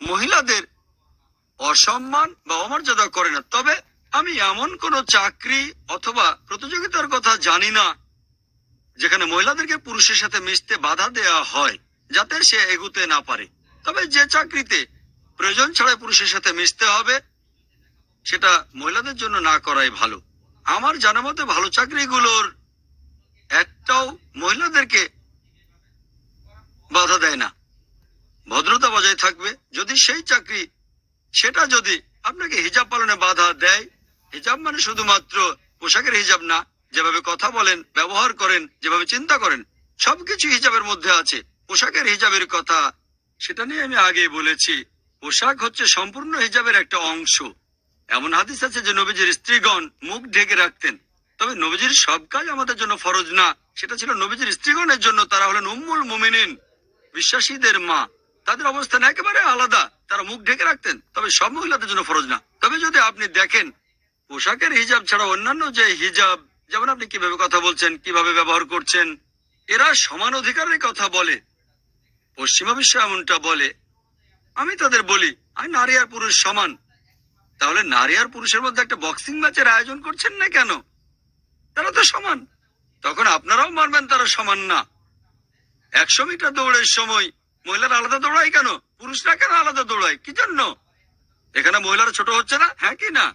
মহিলাদের অসম্মান বা অমর্যাদা করে না। তবে আমি এমন কোন চাকরি অথবা প্রতিযোগিতার কথা জানি না, যেখানে মহিলাদেরকে পুরুষের সাথে মিশতে বাধা দেয়া হয়, যাতে সে এগুতে না পারে। তবে যে চাকরিতে প্রয়োজন ছাড়াই পুরুষের সাথে মিশতে হবে, সেটা মহিলাদের জন্য না করাই ভালো। আমার জানা মতে ভালো চাকরিগুলোর একটাও মহিলাদেরকে বাধা দেয় না। ভদ্রতা বজায় থাকবে। যদি সেই চাকরি, সেটা যদি আপনাকে হিজাব পালনে বাধা দেয়, হিজাব মানে শুধুমাত্র পোশাকের হিজাব না, যেভাবে কথা বলেন, ব্যবহার করেন, যেভাবে চিন্তা করেন, সবকিছু হিজাবের মধ্যে আছে। পোশাকের হিজাবের কথা, সেটা নিয়ে আমি আগে বলেছি। পোশাক হচ্ছে সম্পূর্ণ হিজাবের একটা অংশ। এমন হাদিস আছে যে নবীজির স্ত্রীগণ মুখ ঢেকে রাখতেন। তবে নবীজির সব কাজ আমাদের জন্য ফরজ না, সেটা ছিল নবীজির স্ত্রীগণের জন্য। তারা হলেন উম্মুল মুমিনিন, বিশ্বাসীদের মা। তাদের অবস্থান একেবারে আলাদা। তারা মুখ ঢেকে রাখতেন। তবে সব মহিলাদের জন্য ফরজ না। তবে যদি আপনি দেখেন, পোশাকের হিজাব ছাড়া অন্যান্য যে হিজাব, যেমন আপনি কীভাবে কথা বলছেন, কীভাবে ব্যবহার করছেন, এরা সমান অধিকারের কথা বলে। পশ্চিমা বিশ্ব এমনটা বলে। আমি তাদের বলি আমি নারী আর পুরুষ সমান। তাহলে নারী আর পুরুষের মধ্যে একটা বক্সিং ম্যাচের আয়োজন করছেন না কেন? তারা তো সমান। তখন আপনারাও মানবেন তারা সমান না। একশো মিটার দৌড়ের সময় মহিলারা আলাদা দৌড়ায় কেন? পুরুষরা কেন আলাদা দৌড়ায়? কি জন্য? এখানে মহিলারা ছোট হচ্ছে না? হ্যাঁ কি না?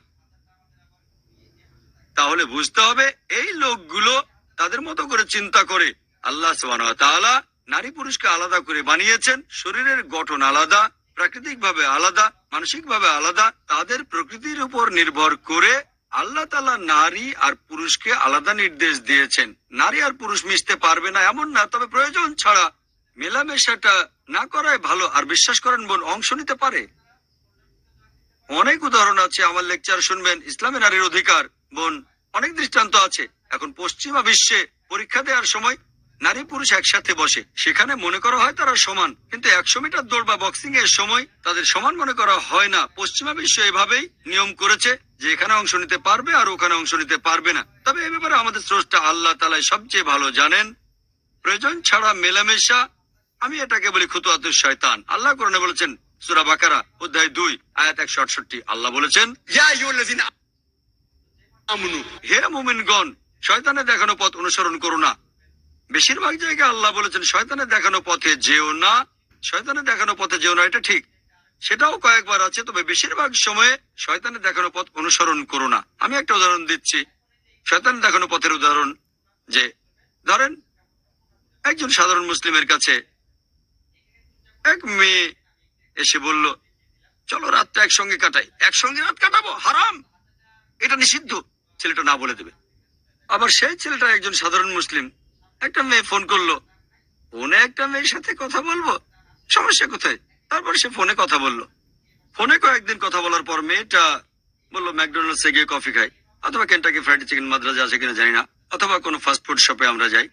তাহলে বুঝতে হবে এই লোকগুলো তাদের মতো করে চিন্তা করে আল্লাহ নারী পুরুষকে আলাদা করে বানিয়েছেন। শরীরের গঠন আলাদা প্রাকৃতিক ভাবে আলাদা মানসিক ভাবে আলাদা। তাদের প্রকৃতির উপর নির্ভর করে আল্লাহ তালা নারী আর পুরুষকে আলাদা নির্দেশ দিয়েছেন। নারী আর পুরুষ মিশতে পারবে না, এমন না, তবে প্রয়োজন ছাড়া মেলামেশাটা না করাই ভালো, আর বিশ্বাস করেন বোন, অংশ নিতে পারে। অনেক উদাহরণ আছে, আমার লেকচার শুনবেন, ইসলামী নারীর অধিকার। বোন, অনেক দৃষ্টান্ত আছে। এখন পশ্চিমা বিশ্বে পরীক্ষা দেওয়ার সময় নারী পুরুষ একসাথে বসে। সেখানে মনে করা হয় তারা সমান, কিন্তু একশো মিটার দৌড় বা বক্সিং এর সময় তাদের সমান মনে করা হয় না। পশ্চিমা বিশ্ব এভাবেই নিয়ম করেছে যে এখানে অংশ নিতে পারবে আর ওখানে অংশ নিতে পারবে না। তবে এ ব্যাপারে আমাদের স্রষ্টা আল্লাহ তালাই সবচেয়ে ভালো জানেন। প্রয়োজন ছাড়া মেলামেশা আমি এটাকে বলি খুতুয়াতু শয়তান। আল্লাহ কোরআনে বলেছেন সুরা বাকারা অধ্যায় দুই আয়াত একশো আটষট্টি। আল্লাহ বলেছেন হে মুমিনগণ শয়তানে দেখানো পথ অনুসরণ করো না। বেশিরভাগ জায়গায় আল্লাহ বলেছেন শয়তানে দেখানো পথে যেও না। শয়তানে দেখানো পথে যেও না এটা ঠিক। সেটাও কয়েকবার আছে তবে বেশিরভাগ সময়ে শয়তানে দেখানো পথ অনুসরণ করো না। আমি একটা উদাহরণ দিচ্ছি। শয়তান দেখানো পথের উদাহরণ যে ধরেন একজন সাধারণ মুসলিমের কাছে এক মেয়ে এসে বলল, চলো রাতটা একসঙ্গে কাটাই। একসঙ্গে রাত কাটাবো? হারাম। এটা নিষিদ্ধ। ছেলেটা না বলে দেবে। আবার সেই ছেলেটা একজন সাধারণ মুসলিম। একটা মেয়ে ফোন করল। ফোনে একটা মেয়ের সাথে কথা বলব? সমস্যা কোথায়? তারপর সে ফোনে কথা বলল। ফোনে কয়েকদিন কথা বলার পর মেয়েটা বলল, ম্যাকডোনাল্ডসে গিয়ে কফি খাই। অথবা কেন্টাকি ফ্রাইড চিকেন মাদ্রাজা আছে কিনা জানি না। অথবা কোনো ফাস্টফুড শপে আমরা যাই।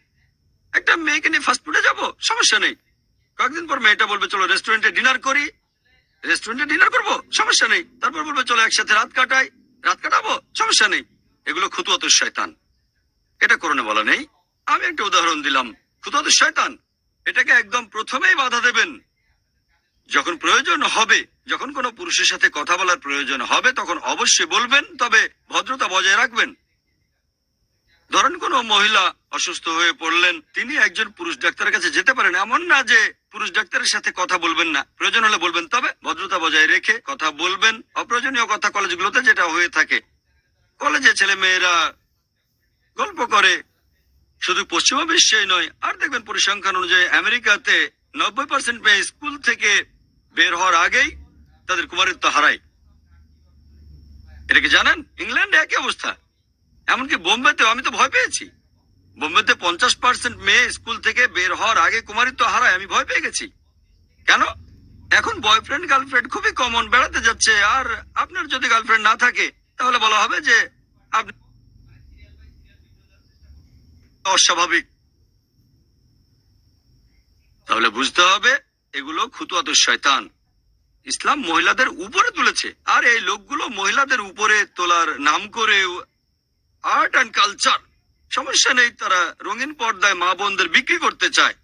একটা মেয়েকে নিয়ে ফাস্টফুডে যাব? সমস্যা নেই। কয়েকদিন পর মেয়েটা বলবে, চলো রেস্টুরেন্টে ডিনার করি। রেস্টুরেন্টে ডিনার করব? সমস্যা নেই। তারপর বলবে, চলো একসাথে রাত কাটাই। রাত কাটাবো? সমস্যা নেই। এগুলো খুতুয়াত শয়তান। এটা করণে বলা নেই। আমি একটা উদাহরণ দিলাম। খুতুয়াত শয়তান। এটাকে একদম প্রথমেই বাধা দেবেন। যখন প্রয়োজন হবে, যখন কোনো পুরুষের সাথে কথা বলার প্রয়োজন হবে, তখন অবশ্যই বলবেন, তবে ভদ্রতা বজায় রাখবেন। ধরেন কোনো মহিলা অসুস্থ হয়ে পড়লেন, তিনি একজন পুরুষ ডাক্তারের কাছে যেতে পারেন। এমন না যে পুরুষ ডাক্তারের সাথে কথা বলবেন না। প্রয়োজন হলে বলবেন, তবে ভদ্রতা বজায় রেখে কথা বলবেন। অপ্রয়োজনীয় কথা কলেজগুলোতে যেটা হয়ে থাকে, কলেজে ছেলে মেয়েরা গল্প করে। শুধু পশ্চিমা বিশ্বেই নয়, আর দেখবেন পরিসংখ্যান অনুযায়ী আমেরিকাতে নব্বই পার্সেন্ট মেয়ে স্কুল থেকে বের হওয়ার আগেই তাদের কুমারিত্ব হারায়। এটা কি জানেন? ইংল্যান্ডে একই অবস্থা। এমনকি বোম্বেতেও আমি তো ভয় পেয়েছি। বোম্বেতে পঞ্চাশ পার্সেন্ট মেয়ে স্কুল থেকে বের হওয়ার আগে কুমারিত্ব হারায়, আমি ভয় পেয়ে গেছি। কেন? এখন বয়ফ্রেন্ড গার্লফ্রেন্ড খুবই কমন বেড়াতে যাচ্ছে। আর আপনার যদি গার্লফ্রেন্ড না থাকে, তাহলে বলা হবে যে আপনি অস্বাভাবিক। তাহলে বুঝতে হবে, এগুলো খুতুয়াত শয়তান। ইসলাম মহিলাদের উপরে তুলেছে। আর এই লোকগুলো মহিলাদের উপরে তোলার নাম করে আর্ট অ্যান্ড কালচার সমস্যা নেই, তারা রঙিন পর্দায় মা বোনদের বিক্রি করতে চায়।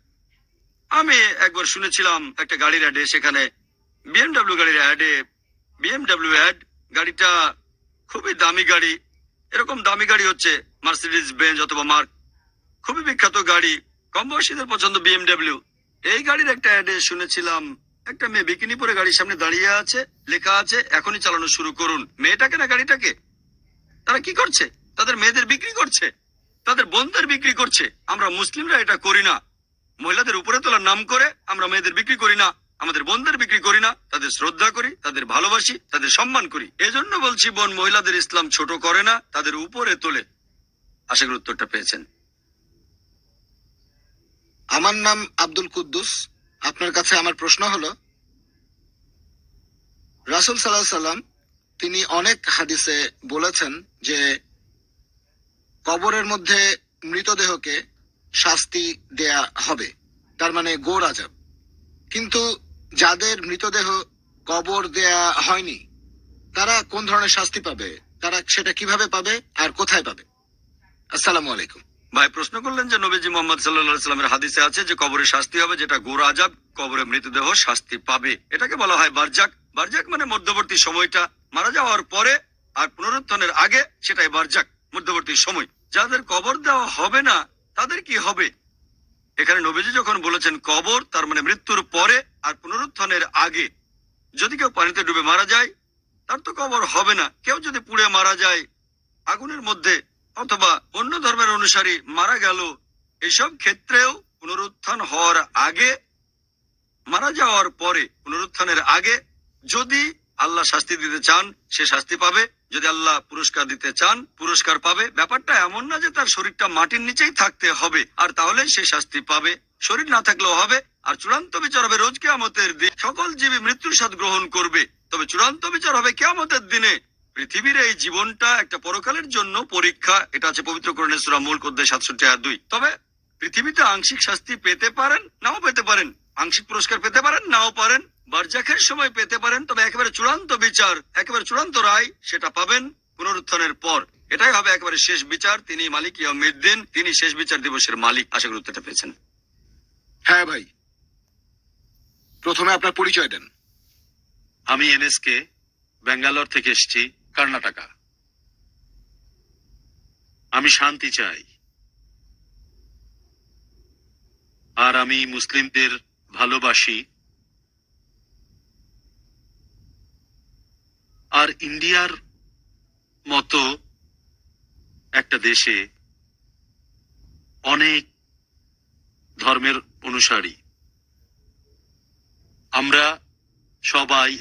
আমি একবার শুনেছিলাম একটা গাড়ির অ্যাডে সেখানে বিএমডাব্লিউ গাড়ির অ্যাডে বিএমডাব্লিউ অ্যাড গাড়িটা খুবই দামি গাড়ি। এরকম দামি গাড়ি হচ্ছে মার্সিডিজ বেঞ্জ অথবা মার্ক খুবই বিখ্যাত গাড়ি, কম বয়সীদের পছন্দ বিএমডাব্লিউ এই গাড়ির একটা অ্যাডে শুনেছিলাম, একটা মেয়ে বিকিনি পরে গাড়ির সামনে দাঁড়িয়ে আছে, লেখা আছে, এখনই চালানো শুরু করুন। মেয়েটাকে না গাড়িটাকে? তারা কি করছে? তাদের মেয়েদের বিক্রি করছে, তাদের বোনদের বিক্রি করছে। আমরা মুসলিমরা এটা করি না। মহিলাদের উপরে তোলার নাম করে আমরা মেয়েদের বিক্রি করি না, আমাদের বোনদের বিক্রি করি না। তাদের শ্রদ্ধা করি, তাদের ভালোবাসি, তাদের সম্মান করি। এজন্য বলছি, বোন, মহিলাদের ইসলাম ছোট করে না, তাদের উপরে তোলে। আশা করি উত্তরটা পেয়েছেন। আমার নাম আব্দুল কুদ্দুস। আপনার কাছে আমার প্রশ্ন হলো, রাসুল সাল্লাহ সাল্লাম তিনি অনেক হাদিসে বলেছেন যে কবরের মধ্যে মৃতদেহকে শাস্তি দেয়া হবে। তার মানে গোর আজাব। কিন্তু যাদের মৃতদেহ কবর দেয়া হয়নি, তারা কোন ধরনের শাস্তি পাবে? তারা সেটা কীভাবে পাবে আর কোথায় পাবে? আসসালামু আলাইকুম। ভাই, প্রশ্ন করলেন যে নবীজি মোহাম্মদ সাল্লাহ সাল্লামের হাদিসে আছে যে কবরে শাস্তি হবে, যেটা গোর আজাব, কবরে মৃতদেহ শাস্তি পাবে। এটাকে বলা হয় বারজাক। বারজাক মানে মধ্যবর্তী সময়টা মারা যাওয়ার পরে আর পুনরুত্থানের আগে সেটাই বারজাক, মধ্যবর্তী সময়। যাদের কবর দেওয়া হবে না, তাদের কি হবে? এখানে নবীজি যখন বলেছেন কবর, তার মানে মৃত্যুর পরে আর পুনরুত্থানের আগে, যদি কেউ পানিতে ডুবে মারা যায়, তার তো কবর হবে না। কেউ যদি পুড়ে মারা যায়, আগুনের মধ্যে অথবা অন্য ধর্মের অনুসারী মারা গেল, এসব ক্ষেত্রেও পুনরুত্থান হওয়ার আগে, মারা যাওয়ার পরে, পুনরুত্থানের আগে যদি আল্লাহ শাস্তি দিতে চান, সে শাস্তি পাবে। যদি আল্লাহ পুরস্কার দিতে চান, পুরস্কার পাবে। ব্যাপারটা এমন না যে তার শরীরটা মাটির নিচেই থাকতে হবে, আর তাহলে সে শাস্তি পাবে। শরীর না থাকলেও হবে, আর চূড়ান্ত বিচার হবে রোজ কেয়ামতের দিন। সকল জীবী মৃত্যুর স্বাদ গ্রহণ করবে। তবে চূড়ান্ত বিচার হবে কেয়ামতের দিনে। পৃথিবীর এই জীবনটা একটা পরকালের জন্য পরীক্ষা। এটা আছে পবিত্র করণের সুরা মূল কদ্দে সাতষট্টি আর দুই। তবে পৃথিবীতে আংশিক শাস্তি পেতে পারেন, নাও পেতে পারেন। আংশিক পুরস্কার পেতে পারেন, নাও পারেন। বারজাখের সময় পেতে পারেন তবে একেবারে চূড়ান্ত বিচার একেবারে চূড়ান্ত রায় সেটা পাবেন পুনরুত্থানের পর। এটাই হবে একেবারে শেষ বিচার। তিনি মালিক ইয়ামিদ্দিন তিনি শেষ বিচার দিবসের মালিক। আশা করি উত্তরটা পেয়েছেন। হ্যাঁ ভাই। প্রথমে আপনার পরিচয় দেন। আমি এনএসকে ব্যাঙ্গালোর থেকে এসেছি কর্ণাটকা। আমি শান্তি চাই। আর আমি মুসলিমদের ভালোবাসি। আর ইন্ডিয়ার মতো একটা দেশে অনেক ধর্মের অনুসারী। আমরা সবাই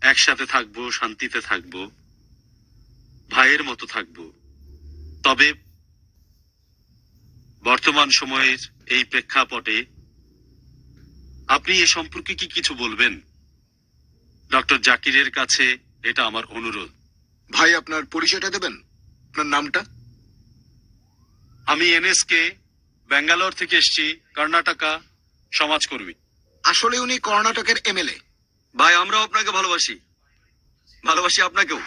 একসাথে থাকব, শান্তিতে থাকব, ভাইয়ের মতো থাকব। তবে বর্তমান সময়ের এই প্রেক্ষাপটে আপনি এ সম্পর্কে কি কিছু বলবেন? ডক্টর জাকিরের কাছে এটা আমার অনুরোধ। ভাই আপনার পরিচয়টা দেবেন? আপনার নামটা? আমি এনএসকে ব্যাঙ্গালোর থেকে এসেছি কর্ণাটকা সমাজকর্মী। আসলে উনি কর্ণাটকের এমএলএ। ভাই আমরাও আপনাকে ভালোবাসি। ভালোবাসি আপনাকেও।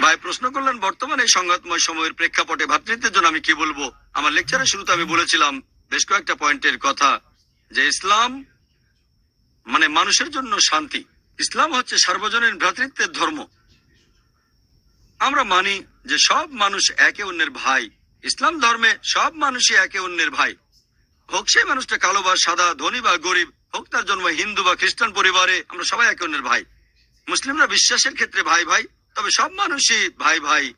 ভাই প্রশ্ন করলেন বর্তমানে এই সংঘাতময় সময়ের প্রেক্ষাপটে ভাতৃত্বের জন্য আমি কি বলব? আমার লেকচারের শুরুতে আমি বলেছিলাম বেশ কয়েকটা পয়েন্টের কথা। যে ইসলাম মানে মানুষের জন্য শান্তি। ইসলাম হচ্ছে সার্বজনীন ভ্রাতৃত্বের ধর্ম। আমরা মানি যে সব মানুষ একে অন্যের ভাই। ইসলাম ধর্মে সব মানুষই একে অন্যের ভাই। হোক সেই মানুষটা কালো বা সাদা, ধনী বা গরিব, হোক তার জন্ম হিন্দু বা খ্রিস্টান পরিবারে, আমরা সবাই একে অন্যের ভাই। মুসলিমরা বিশ্বাসের ক্ষেত্রে ভাই ভাই, তবে সব মানুষই ভাই ভাই।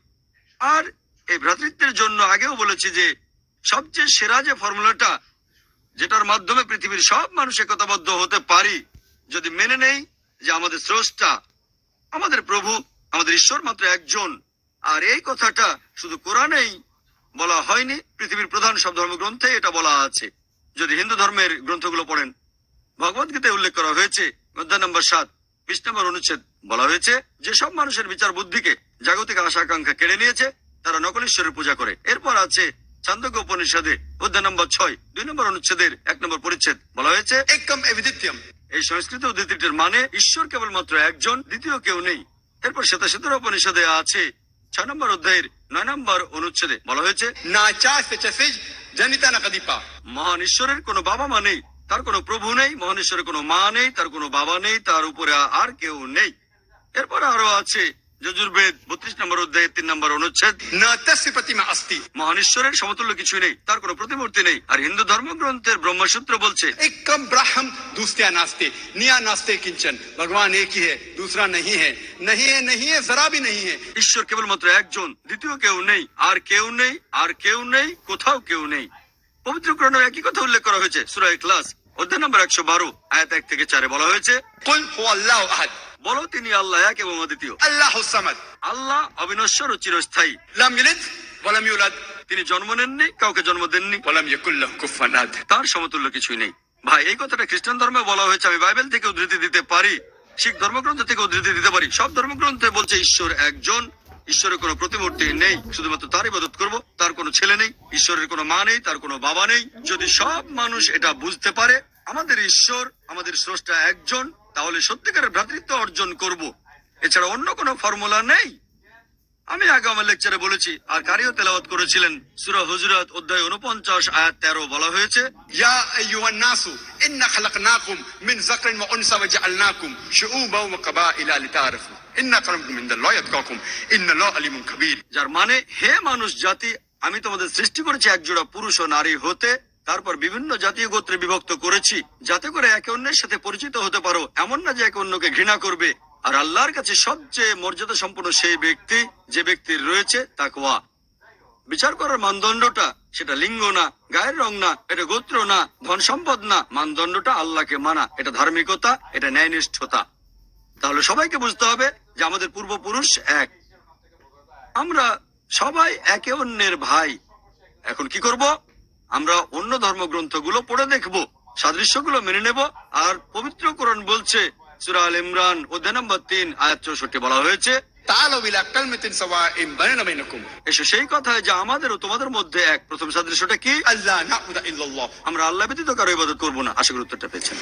আর এই ভ্রাতৃত্বের জন্য আগেও বলেছি যে সবচেয়ে সেরা যে ফর্মুলাটা যেটার মাধ্যমে পৃথিবীর সব মানুষ একতাবদ্ধ হতে পারি। যদি মেনে নেই যে আমাদের স্রষ্টা, আমাদের প্রভু, আমাদের ঈশ্বর মাত্র একজন। আর এই কথাটা শুধু কোরআনেই বলা হয়নি, পৃথিবীর প্রধান সব ধর্মগ্রন্থে এটা বলা আছে। যদি হিন্দু ধর্মের গ্রন্থগুলো পড়েন, ভগবত গীতায় উল্লেখ করা হয়েছে, অধ্যায় নম্বর সাত, বিশ নম্বর অনুচ্ছেদ বলা হয়েছে, যে সব মানুষের বিচার বুদ্ধিকে জাগতিক আশা আকাঙ্ক্ষা কেড়ে নিয়েছে, তারা নকল ঈশ্বরের পূজা করে। এরপর আছে চান্দক অধ্যায় নম্বর ছয় দুই নম্বর অনুচ্ছেদের এক নম্বর পরিচ্ছেদ বলা হয়েছে একম এভিদিত্যম এই সংস্কৃত উদ্ধৃতিটির মানে ঈশ্বর কেবলমাত্র একজন দ্বিতীয় কেউ নেই। এরপর সেটা শ্বেতাশেতর উপনিষদে আছে ছয় নম্বর অধ্যায়ের নয় নম্বর অনুচ্ছেদে বলা হয়েছে মহান ঈশ্বরের কোনো বাবা মা নেই তার কোনো প্রভু নেই মহান ঈশ্বরের কোনো মা নেই তার কোনো বাবা নেই তার উপরে আর কেউ নেই। এরপর আরও আছে যজুর্বেদ বত্রিশ নম্বর তিন নম্বর অনুচ্ছেদ সমতুল্য কিছুই নেই তার প্রতিমূর্তি নেই। আর হিন্দু ধর্মগ্রন্থের ব্রহ্মসূত্র বলছে একম ব্রাহ্ম দুস্তিয়া নাস্তে নিয়া নাস্তে কিঞ্চন। ভগবান একই হে দুসরা নহি হে। নহি হে নহি হে জরা ভি নহি হে। ঈশ্বর কেবলমাত্র একজন দ্বিতীয় কেউ নেই আর কেউ নেই আর কেউ নেই কোথাও কেউ নেই। পবিত্র কোরআনে একই কথা উল্লেখ করা হয়েছে সূরা ইখলাস অধ্যায় নম্বর 112 আয়াত এক থেকে চারে বলা হয়েছে কুল আহাদ। বলো তিনি আল্লাহ এক এবং অদ্বিতীয়। আল্লাহ সামাদ। আল্লাহ অবিনশ্বর ও চিরস্থায়ী। লাম ইলিদ ওয়ালাম ইউলাদ। তিনি জন্ম নেননি কাউকে জন্ম দেননি। ওয়ালাম ইয়াকুল্লাহ কুফুয়ান আহাদ। তার সমতুল্য কিছুই নেই। ভাই এই কথাটা খ্রিস্টান ধর্মে বলা হয়েছে আমি বাইবেল থেকে উদ্ধৃতি দিতে পারি শিখ ধর্মগ্রন্থ থেকে উদ্ধৃতি দিতে পারি। সব ধর্মগ্রন্থে বলছে ঈশ্বর একজন ঈশ্বরের কোনো প্রতিমূর্তি নেই শুধুমাত্র তারই মদত করব তার কোনো ছেলে নেই ঈশ্বরের কোনো মা নেই তার কোনো বাবা নেই। যদি সব মানুষ এটা বুঝতে পারে আমাদের ঈশ্বর আমাদের স্রষ্টা একজন তাহলে সত্যিকারের ভ্রাতৃত্ব অর্জন করব। এছাড়া অন্য কোনো ফর্মুলা নেই। আমি আগে আমার লেকচারে বলেছি আর কারিও তেলাওয়াত করেছিলেন। সুরা হজরত অধ্যায় উনপঞ্চাশ আয়াত তেরো বলা হয়েছে ইয়া নাসু ইন্না খালাকনাকুম মিন যাকরিন ওয়া উনসা ওয়া জাআলনাকুম শুউবা ওয়া কাবাইলা লিতাআরাফু। ইন্না আকরামাকুম ইনদাল্লাহি ইয়াতকাকুম আলিমুন কাবীর। যার মানে হে মানুষ জাতি আমি তোমাদের সৃষ্টি করেছি একজোড়া পুরুষ ও নারী হতে তারপর বিভিন্ন জাতীয় গোত্রে বিভক্ত করেছি, যাতে করে একে অন্যের সাথে পরিচিত হতে পারো। এমন না যে একে অন্যকে ঘৃণা করবে। আর আল্লাহর কাছে সবচেয়ে মর্যাদা সম্পন্ন সেই ব্যক্তি যে ব্যক্তির রয়েছে তাকওয়া বিচার করার মানদণ্ডটা সেটা লিঙ্গ না, গায়ের রং না, এটা গোত্র না, ধন সম্পদ না, মানদণ্ডটা আল্লাহকে মানা। এটা ধার্মিকতা, এটা ন্যায়নিষ্ঠতা। তাহলে সবাইকে বুঝতে হবে যে আমাদের পূর্বপুরুষ এক। আমরা সবাই একে অন্যের ভাই। এখন কি করব? আমরা অন্য ধর্মগ্রন্থগুলো পড়ে দেখব সাদৃশ্যগুলো মেনে নেব আর পবিত্র কোরআন বলছে সুরা আল ইমরান অধ্যায় নম্বর তিন আয়াত চৌষট্টি বলা হয়েছে এসো সেই কথায় যে আমাদের ও তোমাদের মধ্যে এক। প্রথম সাদৃশ্যটা কি? আল্লাহ আমরা আল্লাহ ব্যতীত কারও ইবাদত করব না। আশা করি উত্তরটা পেয়েছেন।